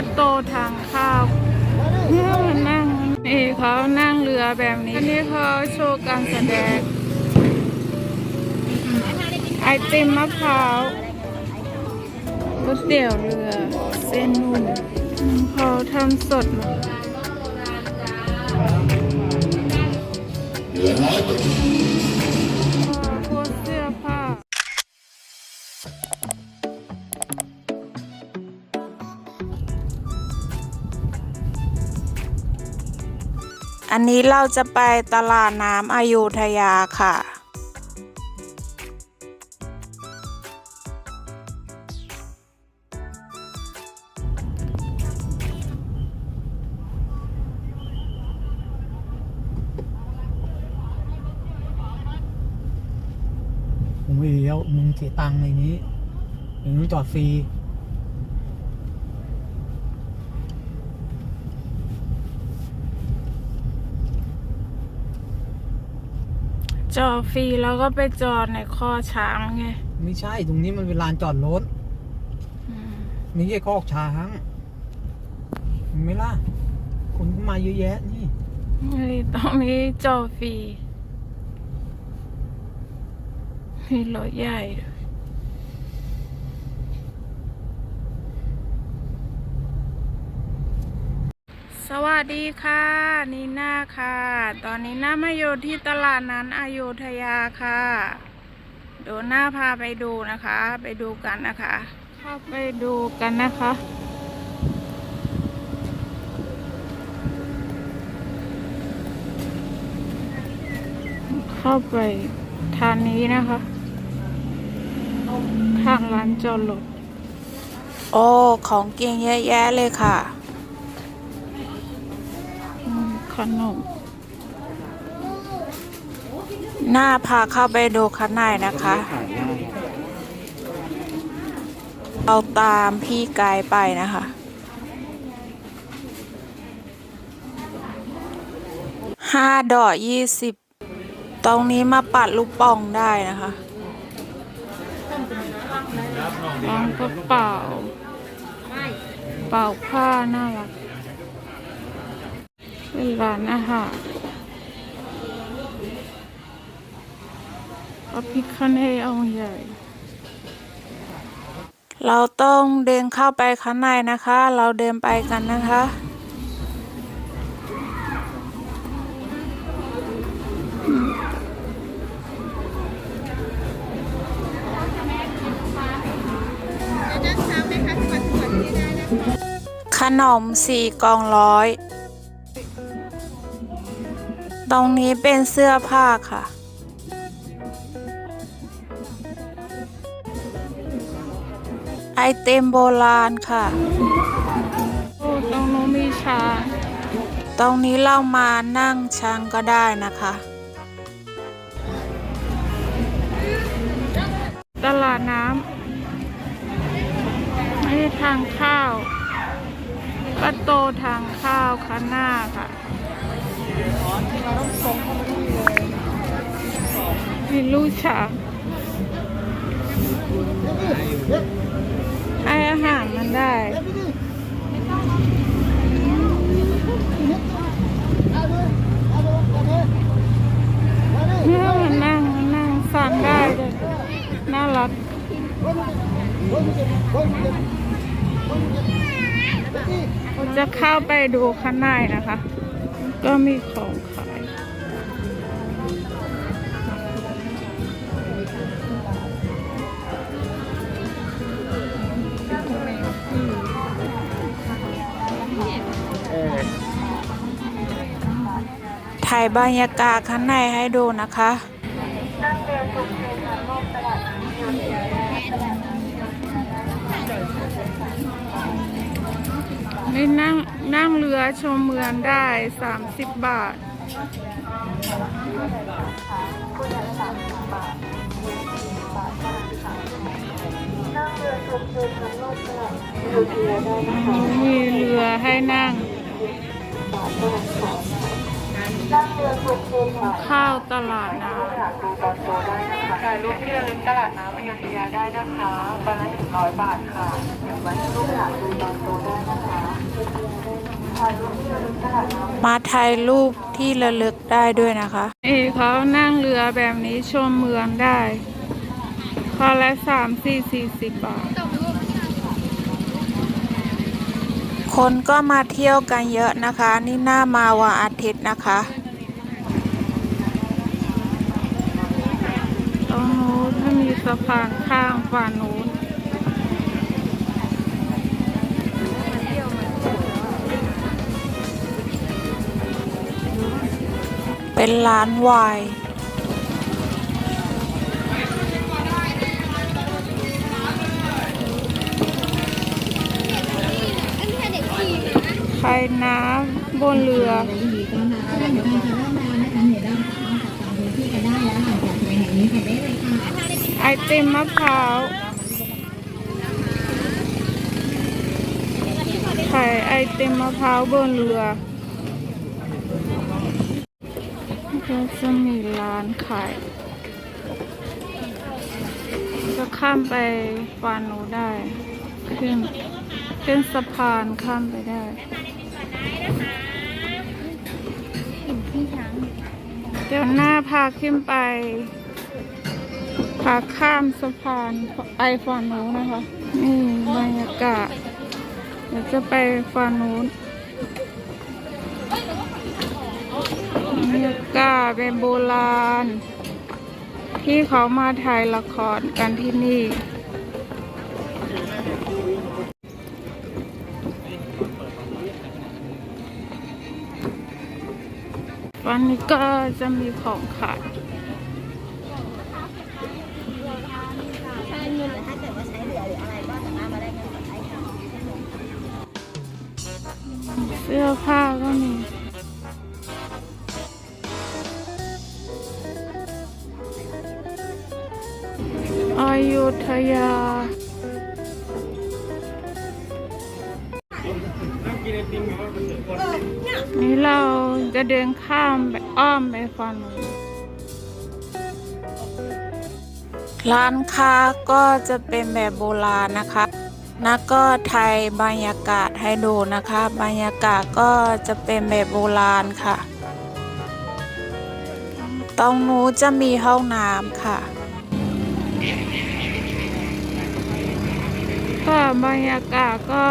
ประตูทางข้าเนี่ยมันนั่งนี่เขานั่งเรือแบบนี้ อันนี้เขาโชว์การแสดง ไอติมมะพร้าวก๋วยเตี๋ยวเรือ เส้นนุ่มเขาทำสดมาพ อันนี้เราจะไปตลาดน้ำอายุทยาค่ะผมไม่เลี้ยวมึงเสียตังค์ในนี้อย่างจอดฟรี จอดฟรีแล้วก็ไปจอดในข้อช้างไงไม่ใช่ตรงนี้มันเป็นลานจอดรถอืมนี่แค่คอกช้างเห็นไหม่ล่ะ คนก็มาเยอะแยะนี่นี่ตรงนี้จอดฟรีมีรถใหญ่ด้วย สวัสดีค่ะนีน่าค่ะ ตอนนี้น้ามาอยู่ที่ตลาดนั้นอายุทยาค่ะเดูหน้าพาไปดูนะคะ ไปดูกันนะคะเข้าไปดูกันนะคะ เข้าไปทางนี้นะคะทางร้านจอดรถโอ้ของกินเยอะแยะเลยค่ะ ขนม หน้าพาเข้าไปดูข้างในนะคะ เราตามพี่ไกด์ไปนะคะห้าดอกยี่สิบตรงนี้มาปัดลูกปองได้นะคะร้านกระเป๋า เป่าผ้าน่ารัก เป็นร้านอาหารพระพิคเนตองค์ใหญ่ เราต้องเดินเข้าไปข้างในนะคะ เราเดินไปกันนะคะขนมสี่กองร้อย ตรงนี้เป็นเสื้อผ้าค่ะ ไอเต็มโบราณค่ะโอ้ตรงนู้นมีช้าง ตรงนี้เรามานั่งช้างก็ได้นะคะ ตลาดน้ำนี่ทางเข้าวประตูทางเข้าวข้างหน้าค่ะ มีลูกช้างให้อาหารมันได้ เนี่ยมันนั่งมันนั่งสั่งได้เลยน่ารัก จะเข้าไปดูข้างในนะคะ ก็มีของขาย ถ่ายบรรยากาศข้างในให้ดูนะคะนี่นั่ง นั่งเรือชมเมืองได้ 30 บาท มีเรือให้นั่ง ข้าวตลาดน้ำถ่ายรูปที่ระลึกตลาดน้ำอยุธยาได้นะคะใบละหนึ่งร้อยบาทค่ะเดี๋ยวไว้ให้ลูกหลานดูตอนโตได้นะคะ มาถ่ายรูปที่ระลึกได้ด้วยนะคะนี่เขานั่งเรือแบบนี้ชมเมืองได้คนละสามสี่สี่สิบบาท คนก็มาเที่ยวกันเยอะนะคะ นี่หน้ามาวันอาทิตย์นะคะตรงนู้นถ้ามีสะพานข้างฝั่งนู้น เป็นร้านวายใครน้ำบนเรือไอติมมะพร้าวขายไอติมมะพร้าวบนเรือ ก็จะมีร้านขายก็ข้ามไปฟานโนได้ ขึ้นขึ้นสะพานข้ามไปได้เดี๋ยวหน้าพาขึ้นไป พาข้ามสะพานไปฝั่งนู้นนะคะ นี่บรรยากาศเดี๋ยวจะไปฝั่งนู้น บรรยากาเป็นโบราณ ที่เขามาถ่ายละครกันที่นี่ วันนี้ก็จะมีของขายเสื้อผ้าก็มี ยุทยา นี่เราจะเดินข้ามไปอ้อมไปฝั่งนู้นร้านค้าก็จะเป็นแบบโบราณนะคะนักก็ไทยบรรยากาศให้ดูนะคะ บรรยากาศก็จะเป็นแบบโบราณค่ะ ตรงนู้นจะมีห้องน้ำค่ะ ก็บรรยากาศก็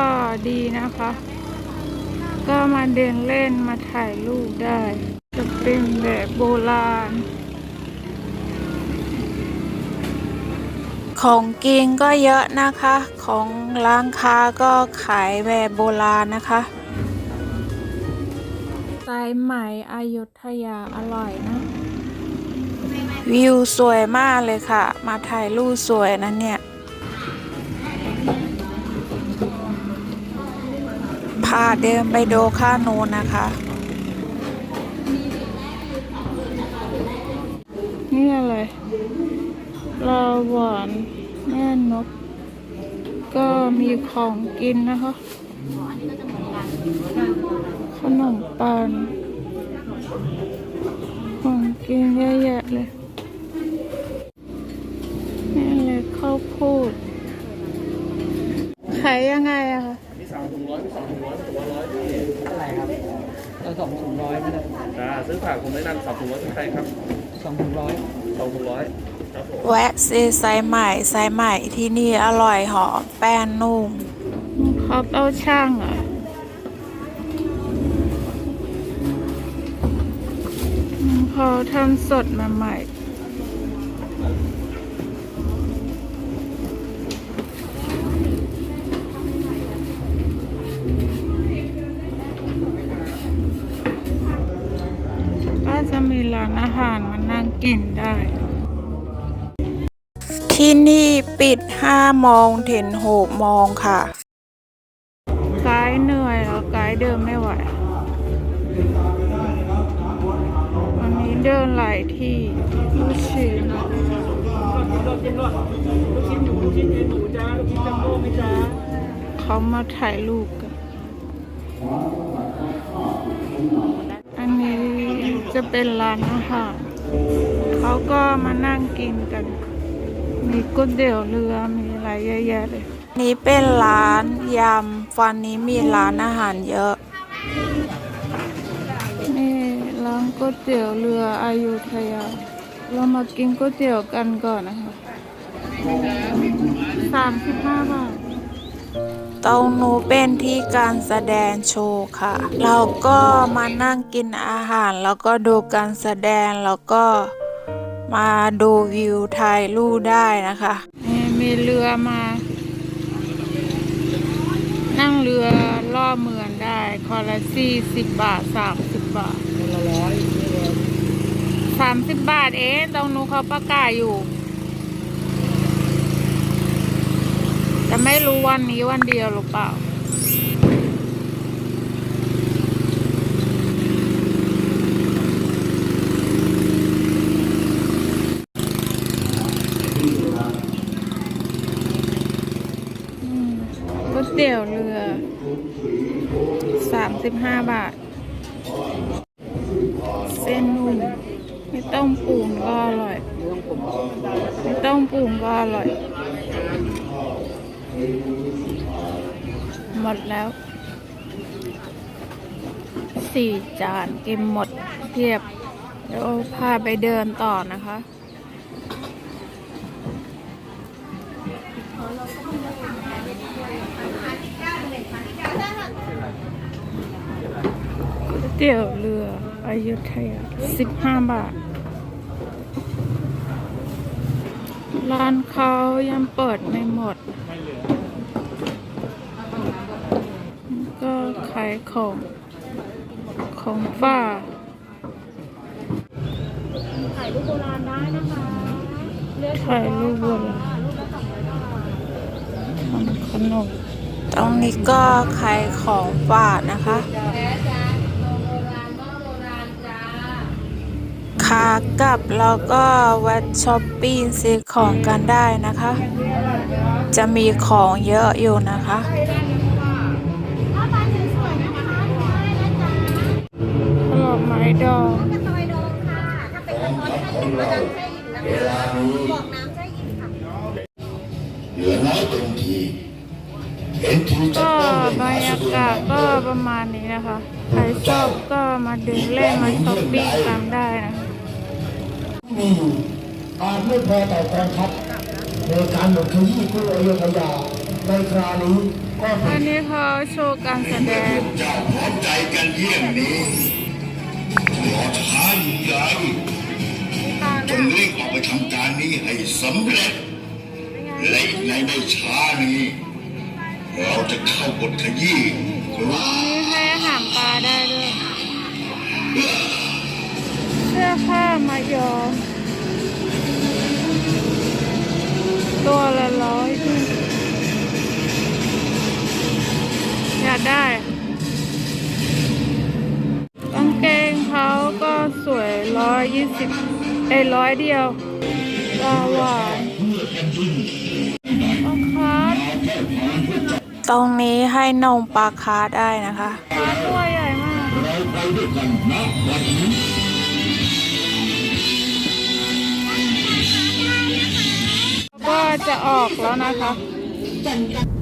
ดีนะคะ ก็มาเดินเล่นมาถ่ายรูปได้ จะเป็นแบบโบราณ ของกินก็เยอะนะคะ ของร้านค้าก็ขายแบบโบราณนะคะสายไหมอยุธยาอร่อยนะ วิวสวยมากเลยค่ะ มาถ่ายรูปสวยนะเนี่ย พาเดินไปดูข้างโน้นนะคะนี่อะไรลาหวานแม่นก ก็มีของกินนะคะ ขนมปังของกินเยอะแยะเลย นี่เลยข้าวโพดขายยังไงอะคะ อะไรครับเรา สองถุงร้อยไม่ได้อ่าซื้อฝากผมแนะนำสองถุงร้อยขึ้นไปครับสองถุงร้อยสองถุงร้อยครับผมแวะซื้อไซใหม่ไซใหม่ที่นี่อร่อยหอมแป้งนุ่มเขาเต้าช่างเหรอะเขาทำสดมาใหม่านอาหารมานั่งกินได้ ที่นี่ปิด5โมงถึง6โมงค่ะไกด์เหนื่อยแล้วไกด์เดินไม่ไหววันนี้เดินหลายที่ลูกชิ้นเขามาถ่ายรูปกันอันนี้ จะเป็นร้านอาหารเขาก็มานั่งกินกัน มีก๋วยเตี๋ยวเรือมีอะไรเยอะแยะเลยนี้เป็นร้านยำฟันนี้มีร้านอาหารเยอะ นี่ร้านก๋วยเตี๋ยวเรืออายุทยา เรามากินก๋วยเตี๋ยวกันก่อนนะคะสามสิบห้าบาท ตรงนู้เป็นที่การแสดงโชว์ค่ะ เราก็มานั่งกินอาหาร แล้วก็ดูการแสดงแล้วก็มาดูวิวถ่ายรูปได้นะคะนี่มีเรือมา นั่งเรือล่อเมืองได้คอละสี่สิบบาทสามสิบบาทสามสิบบาทเองตรงนู้นเขาประกาศอยู่ แต่ไม่รู้วันนี้วันเดียวหรือเปล่า ก๋วยเตี๋ยวเรือสามสิบห้าบาท เส้นนุ่มไม่ต้องปรุงก็อร่อย ไม่ต้องปรุงก็อร่อย หมดแล้วสี่จานกินหมดเทียบ เดี๋ยวพาไปเดินต่อนะคะก๋วยเตี๋ยวเรืออายุธยาสิบห้าบาท ร้านเขายังเปิดไม่หมด ก็ขายของ ของฝ้าถ่ายรูปโบราณได้นะคะถ่ายรูปโบราณทำขนมตรงนี้ก็ขายของฝากนะคะ ขากลับเราก็แวะช้อปปิ้งซื้อของกันได้นะคะ จะมีของเยอะอยู่นะคะ ลไม้ดองเหลือน้อยเต็มทีเห็นทีจะก็ต้องเล่นบรรยากาศก็ประมาณนี้นะคะ ใครชอบก็มาเดินเล่นมาช้อปปิ้งตามได้นะคะมีอยู่อาจไม่พอต่อกองทัพในการบุกขยี้กรุงอยุธยาในคราวนี้ก็เป็อันนนี้เขาโชว์การแสดงเจ้าพร้อมใจกันเยี่ยมนี้ งรีบออกไปทำการนี้ให้สำเร็จ และในไม่ช้านี้ เราจะเข้าบทขยี้กรุงมีให้อาหารปลาได้ด้วยเสื้อผ้ามายอมตัวละร้อยด้วยอยากได้กางเกงเขาก็สวยร้อยยี่สิบ เอ้ยร้อยเดียวตาหวานบังคับตรงนี้ให้นมปลาคาร์ฟได้นะคะ ปลาตัวใหญ่มาก ก็จะออกแล้วนะคะ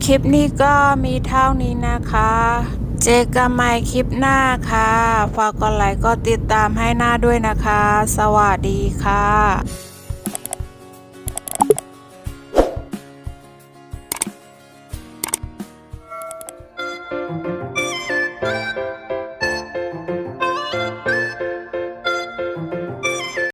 คลิปนี้ก็มีเท่านี้นะคะ เจอกันใหม่คลิปหน้าค่ะ ฝากกดไลค์ก็ติดตามให้หน้าด้วยนะคะ สวัสดีค่ะ